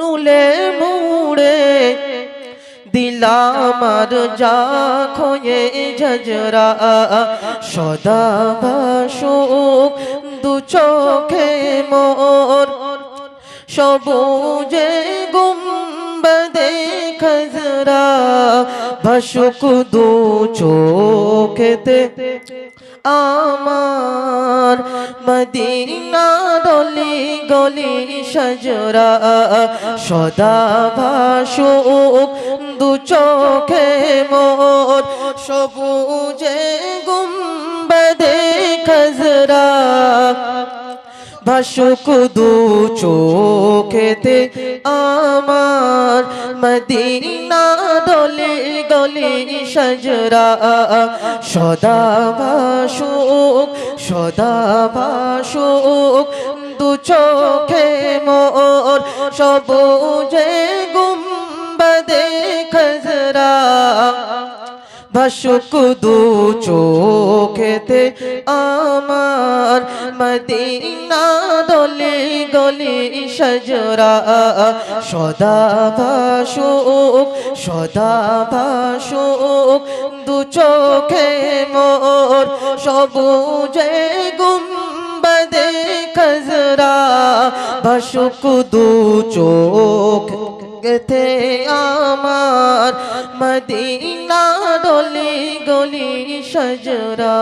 নুলে মুড়ে দিলামার যা খোয়ে ঝজরা সদা ভাসুক দু চোখে মোর সবুজে গুম্বদে খজরা ভাসুক দু চোখেতে আমার মদিনা দলি গলি সজরা সদা ভাসুক দু চোখে মোর। সবুজে গুম্বদে খজরা। ভাসুক দু চোখেতে মদিনা দলে গলে সজরা। সদা বাসুক সদা বাসুক দু চোখে মোর সবুজে গুম্বদে খজরা। ভাসুক দু চোখেতে আমার মদিনা দলে গলি সজরা। সদা ভাসুক সদা ভাসুক, দু চোখে মোর সবুজে গুম্বদে খজরা। ভাসুক দু চোখ গেতে আমার মদিনা ডলি গলি সজরা।